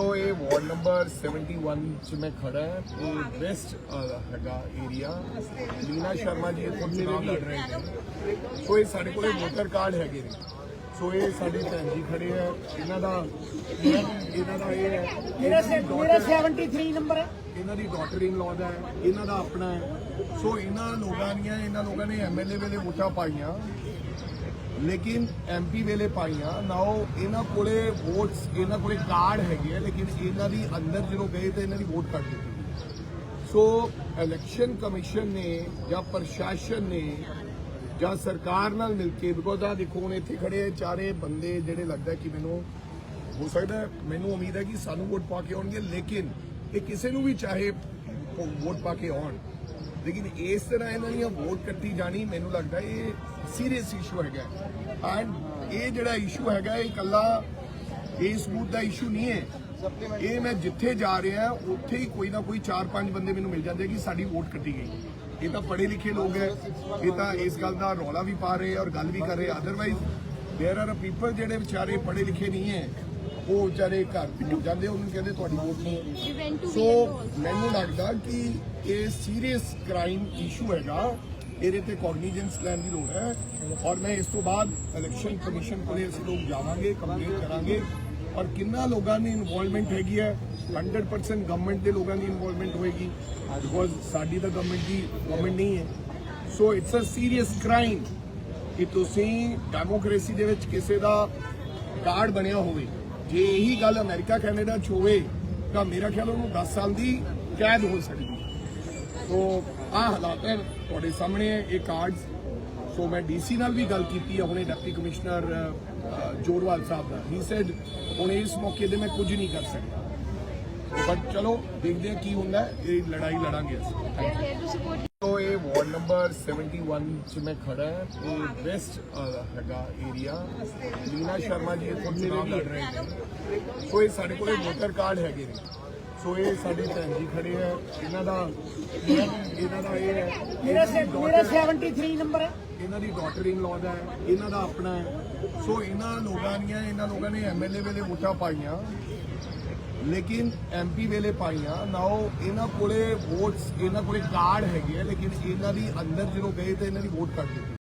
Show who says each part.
Speaker 1: ਤੋ ਇਹ ward number 71 ਚ ਮੈਂ ਖੜਾ ਹਾਂ ਇਹ ਵੈਸਟ ਹੈਗਾ ਏਰੀਆ ਲੀਨਾ ਸ਼ਰਮਾ ਜੀ ਇੱਥੋਂ ਚੁਣਾਵ ਲੜ ਰਹੇ ਨੇ ਸੋ ਇਹ ਸਾਡੇ ਕੋਲੇ ਵੋਟਰ ਕਾਰਡ ਹੈਗੇ ਨੇ ਸੋ ਇਹ ਸਾਡੇ ਭੈਣ ਜੀ ਖੜੇ ਆ ਇਹਨਾਂ ਦਾ ਇਹਨਾਂ ਦਾ ਇਹ ਹੈ
Speaker 2: ਮੇਰਾ ਸੇ- ਮੇਰਾ 73 ਨੰਬਰ ਹੈ
Speaker 1: ਇਹਨਾਂ ਦੀ ਡਾਟਰ ਇਨ ਲਾਅ ਦਾ ਹੈ ਇਹਨਾਂ ਦਾ ਆਪਣਾ ਸੋ ਇਹਨਾਂ ਲੋਕਾਂ ਦੀਆਂ ਇਹਨਾਂ ਲੋਕਾਂ ਨੇ ਐਮਐਲਏ ਵੇਲੇ ਵੋਟਾਂ ਪਾਈਆਂ ਲੇਕਿਨ ਐਮਪੀ ਵੇਲੇ ਪਾਈਆਂ ਨਾਓ ਇਹਨਾਂ ਕੋਲੇ ਵੋਟਸ ਇਹਨਾਂ ਕੋਲੇ ਕਾਰਡ ਹੈਗੇ ਆ, ਲੇਕਿਨ ਇਹਨਾਂ ਦੀ ਅੰਦਰ ਜਦੋਂ ਗਏ ਤੇ ਇਹਨਾਂ ਦੀ ਵੋਟ ਕੱਟ ਦਿੱਤੀ। ਸੋ ਇਲੈਕਸ਼ਨ ਕਮਿਸ਼ਨ ਨੇ ਜਾਂ ਪ੍ਰਸ਼ਾਸਨ ਨੇ ਜਾਂ ਸਰਕਾਰ ਨਾਲ ਮਿਲ ਕੇ ਬਿਕੋਜ਼ ਆ ਦੇਖੋ, ਹੁਣ ਇੱਥੇ ਖੜੇ ਚਾਰੇ ਬੰਦੇ, ਜਿਹੜੇ ਲੱਗਦਾ ਕਿ ਮੈਨੂੰ ਹੋ ਸਕਦਾ ਮੈਨੂੰ ਉਮੀਦ ਹੈ ਕਿ ਸਾਨੂੰ ਵੋਟ ਪਾ ਕੇ ਆਉਣਗੇ, ਲੇਕਿਨ ਇਹ ਕਿਸੇ ਨੂੰ ਵੀ ਚਾਹੇ ਵੋਟ ਪਾ ਕੇ ਆਉਣ। ਲੇਕਿਨ ਇਸ ਤਰ੍ਹਾਂ ਇਹਨਾਂ ਦੀਆਂ ਵੋਟ ਕੱਟੀ ਜਾਣੀ ਮੈਨੂੰ ਲੱਗਦਾ ਇਹ ਸੀਰੀਅਸ ਇਸ਼ੂ ਹੈਗਾ। ਐਂਡ ਇਹ ਜਿਹੜਾ ਇਸ਼ੂ ਹੈਗਾ, ਇਹ ਇਕੱਲਾ ਇਸ ਬੂਥ ਦਾ ਇਸ਼ੂ ਨਹੀਂ ਹੈ। ਇਹ ਮੈਂ ਜਿੱਥੇ ਜਾ ਰਿਹਾ, ਉੱਥੇ ਹੀ ਕੋਈ ਨਾ ਕੋਈ 4-5 ਬੰਦੇ ਮੈਨੂੰ ਮਿਲ ਜਾਂਦੇ ਕਿ ਸਾਡੀ ਵੋਟ ਕੱਟੀ ਗਈ। ਇਹ ਤਾਂ ਪੜ੍ਹੇ ਲਿਖੇ ਲੋਕ ਹੈ। ਇਹ ਤਾਂ ਇਸ ਗੱਲ ਦਾ ਰੌਲਾ ਵੀ ਪਾ ਰਹੇ ਔਰ ਗੱਲ ਵੀ ਕਰ ਰਹੇ ਅਦਰਵਾਈਜ਼ ਦੇਰ ਆਰ ਪੀਪਲ ਜਿਹੜੇ ਵਿਚਾਰੇ ਪੜ੍ਹੇ ਲਿਖੇ ਨਹੀਂ ਹੈ। ਉਹ ਵਿਚਾਰੇ ਘਰ ਭੁੱਲ ਜਾਂਦੇ ਉਹਨਾਂ ਕਹਿੰਦੇ ਤੁਹਾਡੀ ਵੋਟ ਨਹੀਂ ਸੋ ਮੈਨੂੰ ਲੱਗਦਾ ਕਿ ਇਹ ਸੀਰੀਅਸ ਕ੍ਰਾਈਮ ਇਸ਼ੂ ਹੈਗਾ। ਇਹਦੇ ਤੇ ਕੋਗਨੀਜੈਂਸ ਲੈਣ ਦੀ ਲੋੜ ਹੈ। ਔਰ ਮੈਂ ਇਸ ਤੋਂ ਬਾਅਦ ਇਲੈਕਸ਼ਨ ਕਮਿਸ਼ਨ ਕੋਲੇ ਅਸੀਂ ਲੋਕ ਜਾਵਾਂਗੇ ਕੰਪਲੇਂਟ ਕਰਾਂਗੇ। ਔਰ ਕਿੰਨਾ ਲੋਕਾਂ ਦੀ ਇਨਵੋਲਵਮੈਂਟ ਹੈਗੀ ਹੈ? 100% ਗਵਰਨਮੈਂਟ ਦੇ ਲੋਕਾਂ ਦੀ ਇਨਵੋਲਵਮੈਂਟ ਹੋਏਗੀ। ਬਿਕੋਜ਼ ਸਾਡੀ ਤਾਂ ਗਵਰਨਮੈਂਟ ਦੀ ਗਵਰਨਮੈਂਟ ਨਹੀਂ ਹੈ। So it's a serious crime ਕਿ ਤੁਸੀਂ ਡੈਮੋਕ੍ਰੇਸੀ ਦੇ ਵਿੱਚ ਕਿਸੇ ਦਾ ਕਾਰਡ ਬਣਿਆ ਹੋਵੇ। ਜੇ ਇਹੀ ਗੱਲ ਅਮਰੀਕਾ ਕੈਨੇਡਾ ਚ ਹੋਵੇ ਤਾਂ ਮੇਰਾ ਖਿਆਲ ਉਹਨੂੰ 10 ਸਾਲ ਦੀ ਕੈਦ ਹੋ ਸਕਦੀ ਸੋ ਆ ਹਾਲਾਤ ਹੈ ਤੁਹਾਡੇ ਸਾਹਮਣੇ ਹੈ ਇਹ ਕਾਰਡਸ ਸੋ ਮੈਂ ਡੀਸੀ ਨਾਲ ਵੀ ਗੱਲ ਕੀਤੀ ਹੈ ਹੁਣੇ ਡਿਪਟੀ ਕਮਿਸ਼ਨਰ ਅ, ਜੋਰਵਾਲ ਸਾਹਿਬ ਨਾਲ। ਹੀ ਸੈਡ ਹੁਣ ਇਸ ਮੌਕੇ ਤੇ ਮੈਂ ਕੁਝ ਨਹੀਂ ਕਰ ਸਕਦਾ। ਬਟ ਚਲੋ ਦੇਖਦੇ ਹਾਂ ਕੀ ਹੁੰਦਾ ਇਹ ਲੜਾਈ ਲੜਾਂਗੇ ਅਸੀਂ। ਥੈਂਕ ਯੂ ਵਾਰਡ ਨੰਬਰ 71 ਚ ਮੈਂ ਖੜਾ ਹਾਂ ਇਹ ਵੈਸਟ ਹੈਗਾ ਏਰੀਆ ਲੀਨਾ ਸ਼ਰਮਾ ਜੀ ਇੱਥੋਂ ਚੁਣਾਵ ਲੜ ਰਹੇ ਨੇ। ਸੋ ਇਹ ਸਾਡੇ ਕੋਲੇ ਵੋਟਰ ਕਾਰਡ ਹੈਗੇ ਨੇ। ਸੋ ਇਹ ਸਾਡੇ ਭੈਣ ਜੀ ਖੜੇ ਆ। ਇਹਨਾਂ ਦਾ ਇਹਨਾਂ ਦਾ ਇਹ ਹੈ
Speaker 2: ਮੇਰਾ ਸੇ- ਮੇਰਾ 73 ਨੰਬਰ ਹੈ।
Speaker 1: ਇਹਨਾਂ ਦੀ ਡਾਟਰ ਇਨ ਲਾਅ ਦਾ ਹੈ ਇਹਨਾਂ ਦਾ ਆਪਣਾ ਸੋ ਇਹਨਾਂ ਲੋਕਾਂ ਦੀਆਂ ਇਹਨਾਂ ਲੋਕਾਂ ਨੇ ਐਮਐਲਏ ਵੇਲੇ ਵੋਟਾਂ ਪਾਈਆਂ। ਲੇਕਿਨ ਐਮਪੀ ਵੇਲੇ ਪਾਈਆਂ ਨਾ ਉਹ ਇਹਨਾਂ ਕੋਲੇ ਵੋਟਸ ਇਹਨਾਂ ਕੋਲੇ ਕਾਰਡ ਹੈਗੇ ਆ, ਲੇਕਿਨ ਇਹਨਾਂ ਦੀ ਅੰਦਰ ਜਦੋਂ ਗਏ ਤੇ ਇਹਨਾਂ ਦੀ ਵੋਟ ਕੱਟ ਦਿੱਤੀ।